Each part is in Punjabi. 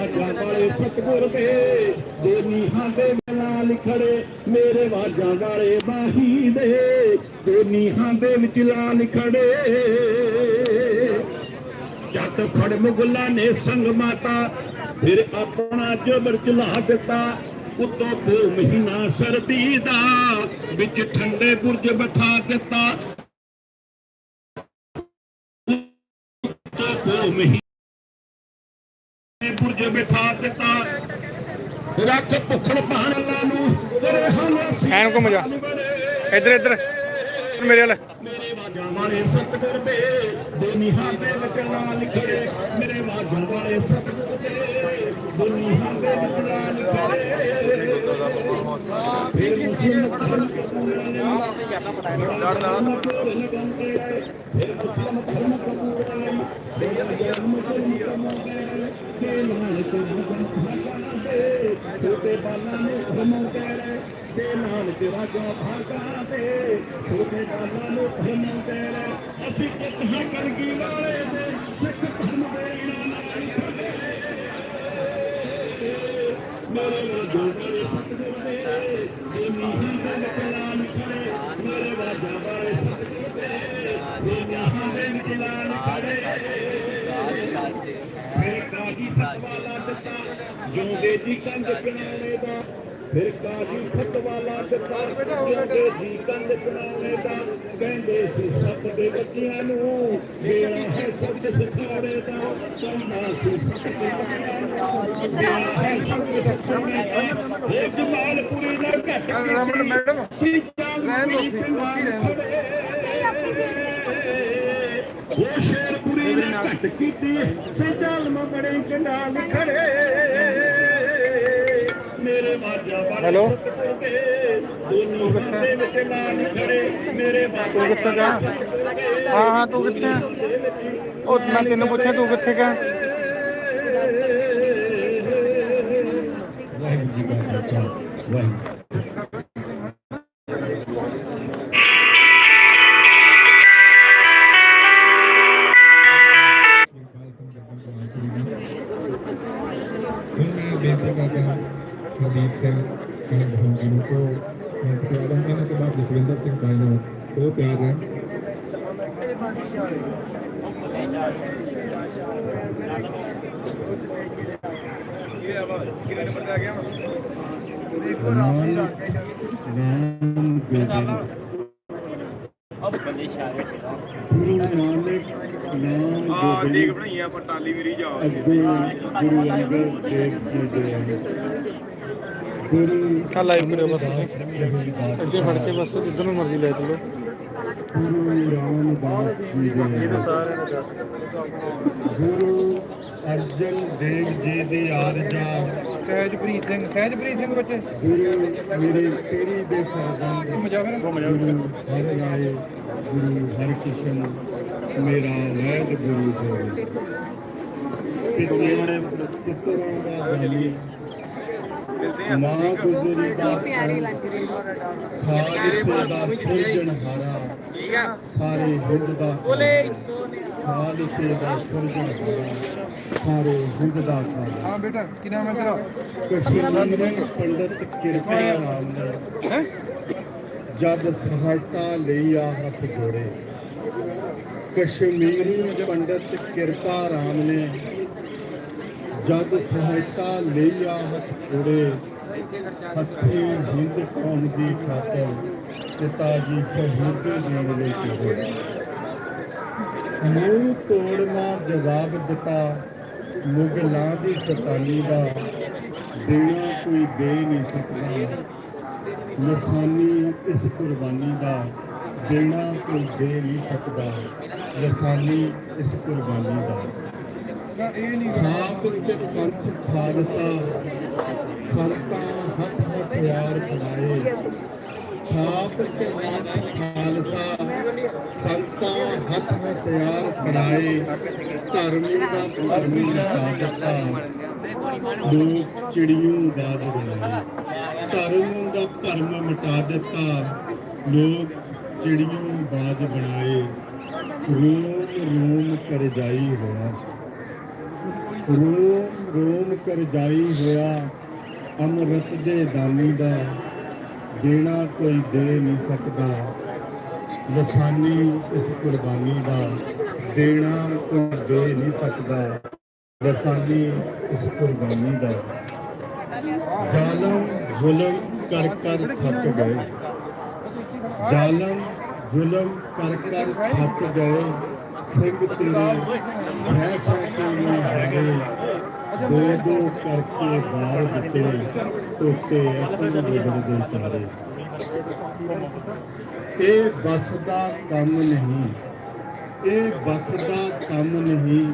ਵਾਜਾਂ ਵਾਲੇ ਸਤਗੁਰ ਦੇ ਦੇ ਨੀਹਾਂ ਦੇ ਨਾਲ ਖੜੇ, ਮੇਰੇ ਵਾਜਾਂ ਵਾਲੇ ਬਾਹੀ ਦੇ ਦੇ ਨੀਹਾਂ ਦੇ ਵਿੱਚ ਲਾਲ ਖੜੇ। ਜੱਟ ਫੜ ਮੁਗਲਾਂ ਨੇ ਸੰਗ ਮਾਤਾ, ਫਿਰ ਆਪਣਾ ਜਬਰ ਚਲਾ ਦਿੱਤਾ। ਉਤੋਂ ਪੋ ਮਹੀਨਾ ਸਰਦੀ ਦਾ, ਵਿੱਚ ਠੰਡੇ ਬੁਰਜ ਬਿਠਾ ਦਿੱਤਾ। ਉਤੋਂ ਪੋ ਮਹੀਨਾ ਬਿਠਾ ਦਿੱਤਾ। ਰੱਖ ਭੁੱਖਣ ਭਾਣਾਂ ਨੂੰ। ਤੇਰੇ ਹਾਲੇ ਐਨ ਘੁੰਮ ਜਾ। ਇੱਧਰ ਇੱਧਰ। ਮੇਰੇ ਵੱਲ। ਮੇਰੇ ਵਾਜਾਂ ਵਾਲੇ ਸਤਿਗੁਰ ਦੇ ਦੇ ਨੀਹਾਂ ਦੇ ਵਿੱਚ ਨਾਲ ਖੜੇ ਮੇਰੇ ਵਾਜਾਂ ਵਾਲੇ ਸਤਿਗੁਰ ਦੇ ਦੇ ਨੀਹਾਂ ਦੇ ਵਿੱਚ ਨਾਲ ਛੋਟੇ ਬਾਲਾਂ ਨੂੰ ਘਮਾਉਂਦੇ ਰਹੇ ਤੇ ਨਾਲ ਤੇਰਾ ਜੋ ਭਾਗਾ ਤੇ ਛੋਟੇ ਬਾਲਾਂ ਨੂੰ ਘਮਾਉਂਦੇ ਰਹੇ ਅਸੀਂ ਕਿਸ ਹਾਂ ਕਰਗੀ ਵਾਲੇ ਦੇ ਸਿੱਖ ਧਰਮ ਦੇ ਨਾਲ ਖੜੇ ਮੇਰੇ ਜੋ ਮੇਰੇ ਸਤਿਗੁਰ ਦੇ ਇਹ ਨੀਹਾਂ ਦੇ ਵਿੱਚ ਲਾਲ ਮੇਰੇ ਵਾਜਾ ਵਾਲੇ ਸਤਿਗੁਰ ਦੇ ਇਹ ਨੀਹਾਂ ਦੇ ਵਿੱਚ ਲਾਲ ਖੜੇ ਫਿਰ ਜੀ ਕੰਧ ਕਿਨਾਰੇ ਦਾ ਫਿਰ ਕਾਜੀ ਫਤਵਾਲਾ ਦਿੱਤਾ ਜਿਉਂਦੇ ਜੀ ਕੰਧ ਕਿਨਾਰੇ ਦਾ ਕਹਿੰਦੇ ਸੀ ਸੱਤ ਦੇ ਬੱਚਿਆਂ ਨੂੰ ਮੇਰਾ ਹੈ ਸੱਚ ਸਿਖਾੜੇ ਦਾ ਕਹਿੰਦਾ ਸੀ ਸੱਤ ਦੇ ਬੱਚਿਆਂ ਨੂੰ ਮੇਰਾ ਹੈ ਸੱਚ ਸਿਖਾੜੇ ਦਾ ਇਹ ਜਮਾਲਪੁਰੀ ਦਾ ਘੱਟ ਮੈਡਮ ਸੀ ਜਾਂਦੀ ਪਿੰਡਾਂ ਖੜੇ ਉਹ ਸ਼ੇਰਪੁਰੀ ਘੱਟ ਕੀਤੀ। ਮੇਰੇ ਹੈਲੋ। ਤੂੰ ਕਿੱਥੇ? ਮੇਰੇ ਕਿੱਥੇ ਹਾਂ ਹਾਂ ਤੂੰ ਕਿੱਥੇ? ਆ ਉਹ ਮੈਂ ਤੈਨੂੰ ਪੁੱਛਿਆ ਤੂੰ ਕਿੱਥੇ ਗਿਆ? ਵਾਹਿਗੁਰੂ ਜੀ ਕਾ ਖਾਲਸਾ। ਵਾਹਿਗੁਰੂ। ਹਰਦੀਪ ਸਿੰਘ ਸਿੰਘ ਭੰਗੀ ਨੂੰ ਕੋ ਮੈਂ ਪਿਆਰ ਹਾਂ ਇਹਨਾਂ ਤੋਂ ਬਾਅਦ ਜਸਵਿੰਦਰ ਸਿੰਘ ਭਾਈ ਨੂੰ ਉਹ ਪਿਆਰ ਹੈ ਰਾਮ ਰਾਮ ਗੋਬਿੰਦ ਗੁਰੂ ਨਾਨਕ ਨਾਮ ਆ ਗੋਬਿੰਦ ਡੀਕ ਬਣਾਈ ਆ ਆਪਾਂ ਟਾਲੀ ਮੇਰੀ ਜਾ ਅੱਗੇ ਗੁਰੂ ਅੰਗਦ ਦੇਵ ਜੀ ਦੇ ਗੁਰੂ ਕੱਲ ਲਾਈਵ ਕਰਿਓ ਬਸ ਅੱਗੇ ਫੜ ਕੇ ਬਸ ਜਿੱਧਰ ਨੂੰ ਮਰਜ਼ੀ ਲੈ ਚਲੋ। ਗੁਰੂ ਰਾਮਦਾਸ ਜੀ ਦੇ ਗੁਰੂ ਅਰਜਨ ਦੇਵ ਜੀ ਦੀ ਆਰਜਾ। ਸਹਿਜਪ੍ਰੀਤ ਸਿੰਘ ਸਹਿਜਪ੍ਰੀਤ ਸਿੰਘ ਬੱਚੇ। ਗੁਰੂ ਮੇਰੇ ਪੀਰੀ ਦੇ ਸਰਬੰਧ ਗੁਰੂ ਹਰਿ ਰਾਏ ਗੁਰੂ ਹਰਿਕ੍ਰਿਸ਼ਨ ਮੇਰਾ ਵੈਦ ਗੁਰੂ ਹੋਵੇ ਪਿਤਰਾਂ ਪਿਤਰਾਂ ਦਾ ਬਲੀ ਮਾਂ ਗੁਜਰੀ ਦਾ ਪਿਆਰੀ ਲੱਗ ਰਹੀ ਖਾਲਸੇ ਦਾ ਸਿਰਜਣਹਾਰਾ ਸਾਰੇ ਹਿੰਦ ਦਾ ਖਾਲਸੇ ਦਾ ਸਿਰਜਣਹਾਰਾ ਸਾਰੇ ਹਿੰਦ ਦਾ ਖਾਲਸਾ ਹਾਂ ਬੇਟਾ ਕੀ ਨਾਮ ਹੈ ਤੇਰਾ ਕਸ਼ਮੀਰੀ ਪੰਡਤ ਕਿਰਪਾ ਰਾਮ ਨੇ ਹੈ ਜਦ ਸਹਾਇਤਾ ਲਈ ਆ ਹੱਥ ਜੋੜੇ ਕਸ਼ਮੀਰੀ ਪੰਡਤ ਕਿਰਪਾ ਰਾਮ ਨੇ ਜਦ ਸਹਾਇਤਾ ਲਈ ਆ ਹੱਥ ਹੱਥੀ ਹਿੰਦ ਕੌਮ ਦੀ ਖਾਤਰ ਪਿਤਾ ਜੀ ਸ਼ਹੀਦ ਦੇਣ ਲਈ ਹੋਏ ਮੂੰਹ ਤੋੜਨਾ ਜਵਾਬ ਦਿੱਤਾ, ਮੁਗਲਾਂ ਦੀ ਸਤਾਨੀ ਦਾ ਦੇਣਾ ਕੋਈ ਦੇ ਨਹੀਂ ਸਕਦਾ। ਲਸਾਨੀ ਇਸ ਕੁਰਬਾਨੀ ਦਾ ਦੇਣਾ ਕੋਈ ਦੇ ਨਹੀਂ ਸਕਦਾ। ਲਸਾਨੀ ਇਸ ਕੁਰਬਾਨੀ ਦਾ। ਇਹ ਪੰਥ ਖਾਲਸਾ, ਸੰਤਾਂ ਹੱਥ ਹਥਿਆਰ ਫੜਾਏ ਥਾਪ ਕੇ ਪੰਥ ਖਾਲਸਾ, ਸੰਤਾਂ ਹੱਥ ਹਥਿਆਰ ਬਣਾਏ ਧਰਮ ਦਾ ਧਰਮ ਮਿਟਾ ਦਿੱਤਾ। ਲੋਕ ਚਿੜੀਆਂ ਬਾਜ ਬਣਾਏ ਧਰਮ ਦਾ ਭਰਮ ਮਿਟਾ ਦਿੱਤਾ। ਲੋਕ ਚਿੜੀਆਂ ਬਾਜ ਬਣਾਏ ਰੂਮ ਰੂਮ ਕਰ ਜਾਈ ਹੋਇਆ ਰੋਮ ਰੋਮ ਕਰ ਜਾਈ ਹੋਇਆ ਅੰਮ੍ਰਿਤ ਦੇ ਦਾਨੀ ਦਾ, ਦੇਣਾ ਕੋਈ ਦੇ ਨਹੀਂ ਸਕਦਾ। ਲਸਾਨੀ ਇਸ ਕੁਰਬਾਨੀ ਦਾ, ਦੇਣਾ ਕੋਈ ਦੇ ਨਹੀਂ ਸਕਦਾ। ਲਸਾਨੀ ਇਸ ਕੁਰਬਾਨੀ ਦਾ। ਜ਼ਾਲਮ, ਜ਼ੁਲਮ ਕਰ ਕਰ ਥੱਕ ਗਏ। ਜ਼ਾਲਮ, ਜ਼ੁਲਮ ਕਰ ਕਰ ਥੱਕ ਗਏ। ਸਿੰਘ ਤੇਰੇ ਸਹਿ ਦੋ ਦੋ ਕਰਕੇ ਬਾਲ ਦਿੱਤੇ ਟੋਟੇ ਆਪਣੇ ਬਦਲ ਦੇ ਚਾਰੇ ਇਹ ਬਸ ਦਾ ਕੰਮ ਨਹੀਂ, ਇਹ ਬਸ ਦਾ ਕੰਮ ਨਹੀਂ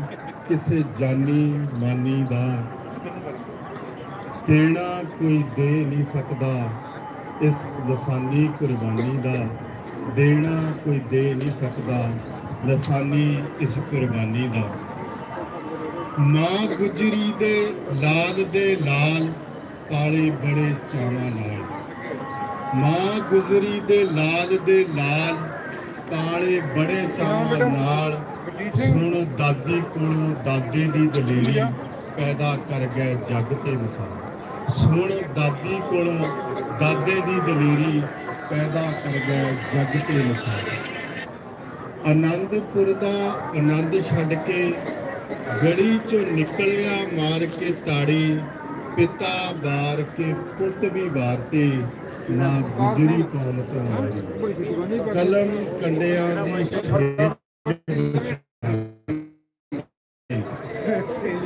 ਕਿਸੇ ਜਾਨੀ ਮਾਨੀ ਦਾ। ਦੇਣਾ ਕੋਈ ਦੇ ਨਹੀਂ ਸਕਦਾ ਇਸ ਲਸਾਨੀ ਕੁਰਬਾਨੀ ਦਾ। ਦੇਣਾ ਕੋਈ ਦੇ ਨਹੀਂ ਸਕਦਾ ਲਸਾਨੀ ਇਸ ਕੁਰਬਾਨੀ ਦਾ। ਮਾਂ ਗੁਜਰੀ ਦੇ ਲਾਲ ਦੇ ਲਾਲ, ਪਾਲੇ ਬੜੇ ਚਾਵਾਂ ਨਾਲ। ਮਾਂ ਗੁਜਰੀ ਦੇ ਲਾਲ ਦੇ ਲਾਲ, ਪਾਲੇ ਬੜੇ ਚਾਵਾਂ ਨਾਲ। ਸੁਣ ਦਾਦੀ ਕੋਲੋਂ ਦਾਦੇ ਦੀ ਦਲੇਰੀ ਪੈਦਾ ਕਰ ਗਏ ਜੱਗ ਤੇ ਮਿਸਾਲ ਸੁਣ ਦਾਦੀ ਕੋਲੋਂ ਦਾਦੇ ਦੀ ਦਲੇਰੀ ਪੈਦਾ ਕਰ ਗਏ ਜੱਗ ਤੇ ਮਿਸਾਲ ਆਨੰਦਪੁਰ ਦਾ ਆਨੰਦ ਛੱਡ ਕੇ ਗੜੀ ਚੋਂ ਨਿਕਲਿਆ ਮਾਰ ਕੇ ਤਾੜੀ ਪਿਤਾ ਬਾਰ ਕੇ ਪੁੱਤ ਵੀ ਵਾਰਤੇ ਨਾ ਗੁਜਰੀ ਕੌਮ ਤੋਂ ਮਾਰੀ ਕਲਮ ਕੰਡਿਆਂ ਦੀ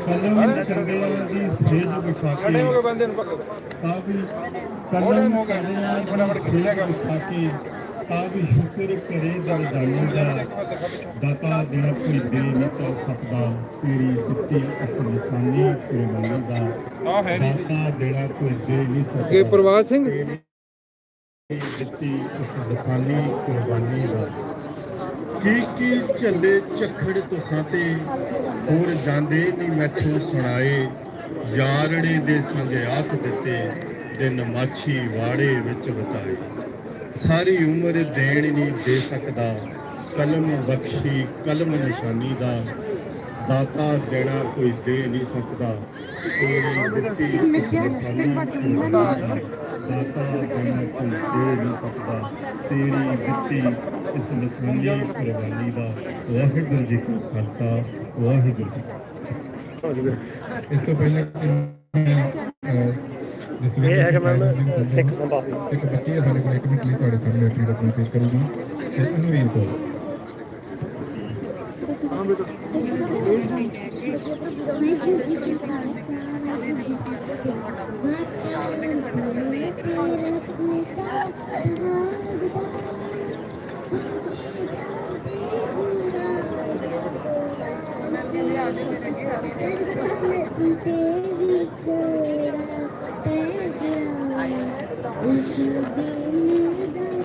ਕਲਮ ਕੰਡਿਆਂ ਦੀ ਸੇਜ ਵਿਖਾ ਕੇ ਤਾਂ ਵੀ ਕਲਮ ਕੰਡਿਆਂ ਦੀ ਸੇਜ ਵਿਖਾ ਕੇ ਤਾਂ ਵੀ ਸ਼ੁਕਰ ਕਰੇ ਦਿਲ ਜਾਣੀ ਦਾ ਦਾਤਾ ਦੇਣਾ ਕੋਈ ਦੇ ਨਹੀਂ ਤਾਂ ਸਕਦਾ ਤੇਰੀ ਦਿੱਤੀ ਇਸ ਨਿਸ਼ਾਨੀ ਕੁਰਬਾਨੀ ਦਾ। ਆ ਹੈ ਨਹੀਂ ਦਾਤਾ ਦੇਣਾ ਕੋਈ ਦੇ ਨਹੀਂ ਸਕਦਾ ਅੱਗੇ ਪ੍ਰਵਾਸ ਸਿੰਘ? ਦਿੱਤੀ ਇਸ ਨਿਸ਼ਾਨੀ ਕੁਰਬਾਨੀ ਦਾ। ਕੀ ਕੀ ਝੱਲੇ ਝਖੜ ਤੁਸਾਂ ਤੇ ਹੋਰ ਜਾਂਦੇ ਨਹੀਂ ਮੈਥੋਂ ਸੁਣਾਏ। ਯਾਰੜੇ ਦੇ ਸੰਗ ਆਖ ਦਿੱਤੇ ਦਿਨ ਮਾਛੀ ਵਾੜੇ ਵਿੱਚ ਬਤਾਏ ਸਾਰੀ ਉਮਰ ਦੇਣ ਨਹੀਂ ਦੇ ਸਕਦਾ। ਕਲਮ ਬਖਸ਼ੀ ਕਲਮ ਨਿਸ਼ਾਨੀ ਦਾ ਦਾਤਾ ਦੇਣਾ ਕੋਈ ਦੇ ਨਹੀਂ ਸਕਦਾ। ਤੇਰੀ ਦਿੱਤੀ ਦੇਣਾ ਕੋਈ ਦੇ ਨਹੀਂ ਸਕਦਾ। ਤੇਰੀ ਦਿੱਤੀ ਇਸ ਨਿਸ਼ਾਨੀ ਕੁਰਬਾਨੀ ਦਾ ਵਾਹਿਗੁਰੂ ਜੀ ਕਾ ਖਾਲਸਾ ਵਾਹਿਗੁਰੂ ਜੀ। ਇਸ ਤੋਂ ਪਹਿਲਾਂ ਇਹ ਹੈਗਾ ਮੈਮ ਸਿੱਖ ਸੰਭਾ ਇੱਕ ਬੱਚੀ ਹੈ ਸਾਡੇ ਕੋਲ ਇੱਕ ਮਿੰਟ ਲਈ ਤੁਹਾਡੇ ਸਾਹਮਣੇ ਆਪਣੀ ਰਕਮ ਪੇਸ਼ ਕਰੂਗੀ। ਤੇ ਅਨਵੀਰ ਕੌਰ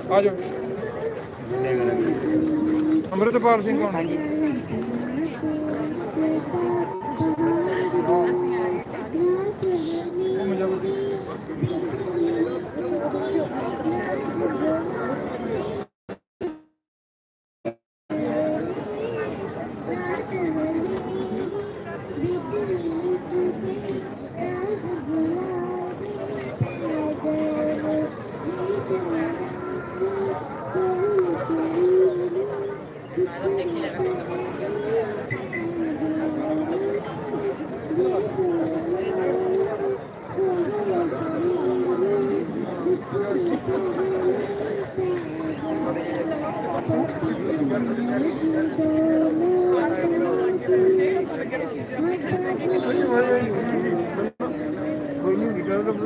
ਆ ਜਾਓ ਅੰਮ੍ਰਿਤਪਾਲ ਸਿੰਘ ਕੌਣ? ਉਹ ਕੋਈ ਨਹੀਂ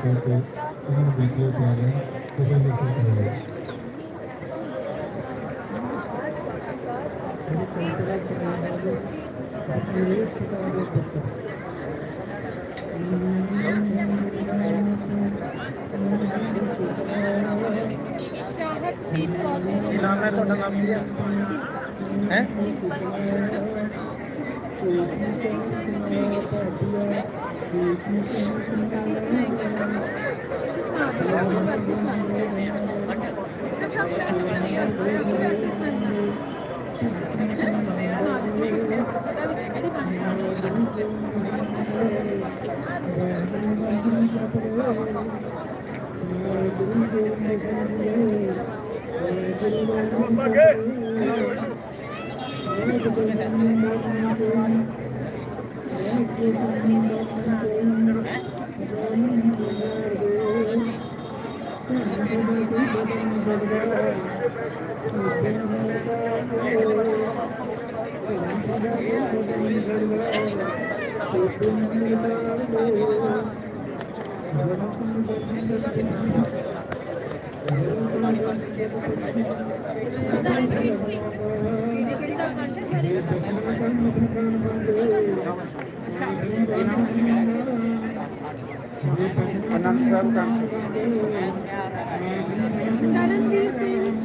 ਸਕਦੇ ਹੋ ਚਾਹਤਦੀਪ ਕੌਰ ਜੀ ਨਾਮ ਹੈ ਤੁਹਾਡਾ ਨਾਮ ਕੀ ਹੈ ਹੈ Thank you. ਅਨੰਦ ਸਾਹਿਬ ਕੰਮ ਕਰਨਵੀਰ ਸਿੰਘ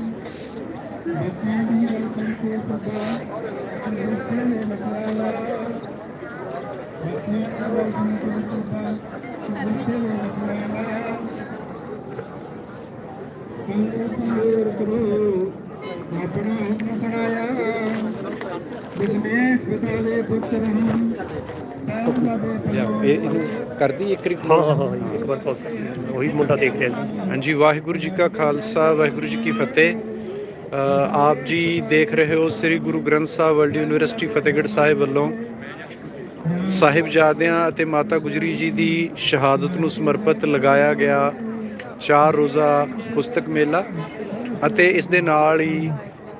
ਆਪਣਾ ਹੁਕਮ ਸੁਣਾਇਆ ਬਿਸਮੇਸ਼ ਪਿਤਾ ਦੇ ਪੁੱਤਰ ਹਮ ਸਾਹਿਬ ਦਾ ਇਹ ਇਹਨੂੰ ਕਰਦੀ ਇੱਕ ਰੀ ਹਾਂ ਹਾਂ ਇੱਕ ਵਾਰ ਪੌਸ ਉਹੀ ਮੁੰਡਾ ਦੇਖ ਰਿਹਾ ਸੀ ਹਾਂਜੀ ਵਾਹਿਗੁਰੂ ਜੀ ਕਾ ਖਾਲਸਾ ਵਾਹਿਗੁਰੂ ਜੀ ਕੀ ਫਤਿਹ। ਆਪ ਜੀ ਦੇਖ ਰਹੇ ਹੋ ਸ੍ਰੀ ਗੁਰੂ ਗ੍ਰੰਥ ਸਾਹਿਬ ਵਰਲਡ ਯੂਨੀਵਰਸਿਟੀ ਫਤਿਹਗੜ੍ਹ ਸਾਹਿਬ ਵੱਲੋਂ ਸਾਹਿਬਜ਼ਾਦਿਆਂ ਅਤੇ ਮਾਤਾ ਗੁਜਰੀ ਜੀ ਦੀ ਸ਼ਹਾਦਤ ਨੂੰ ਸਮਰਪਿਤ ਲਗਾਇਆ ਗਿਆ ਚਾਰ ਰੋਜ਼ਾ ਪੁਸਤਕ ਮੇਲਾ ਅਤੇ ਇਸ ਦੇ ਨਾਲ ਹੀ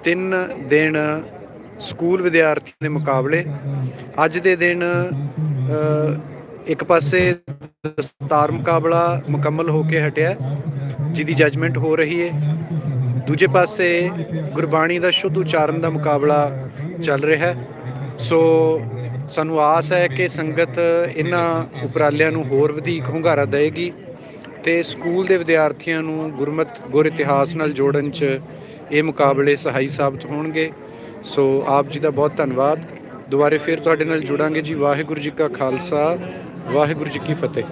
ਤਿੰਨ ਦਿਨ ਸਕੂਲ ਵਿਦਿਆਰਥੀਆਂ ਦੇ ਮੁਕਾਬਲੇ। ਅੱਜ ਦੇ ਦਿਨ ਇੱਕ ਪਾਸੇ ਦਸਤਾਰ ਮੁਕਾਬਲਾ ਮੁਕੰਮਲ ਹੋ ਕੇ ਹਟਿਆ, ਜਿਹਦੀ ਜੱਜਮੈਂਟ ਹੋ ਰਹੀ ਹੈ ਦੂਜੇ ਪਾਸੇ ਗੁਰਬਾਣੀ ਦਾ ਸ਼ੁੱਧ ਉਚਾਰਨ ਦਾ ਮੁਕਾਬਲਾ ਚੱਲ ਰਿਹਾ। ਹੈ ਸੋ ਸਾਨੂੰ ਆਸ ਹੈ ਕਿ ਸੰਗਤ ਇਹਨਾਂ ਉਪਰਾਲਿਆਂ ਨੂੰ ਹੋਰ ਵਧੇਕ ਹੁੰਗਾਰਾ ਦੇਵੇਗੀ। ਤੇ ਸਕੂਲ ਦੇ ਵਿਦਿਆਰਥੀਆਂ ਨੂੰ ਗੁਰਮਤ, ਗੁਰ ਇਤਿਹਾਸ ਨਾਲ ਜੋੜਨ 'ਚ ਇਹ ਮੁਕਾਬਲੇ ਸਹਾਈ ਸਾਬਤ ਹੋਣਗੇ। ਸੋ ਆਪ ਜੀ ਦਾ ਬਹੁਤ ਧੰਨਵਾਦ। ਦੁਬਾਰੇ ਫਿਰ ਤੁਹਾਡੇ ਨਾਲ ਜੁੜਾਂਗੇ ਜੀ। ਵਾਹਿਗੁਰੂ ਜੀ ਕਾ ਖਾਲਸਾ, ਵਾਹਿਗੁਰੂ ਜੀ ਕੀ ਫਤਿਹ।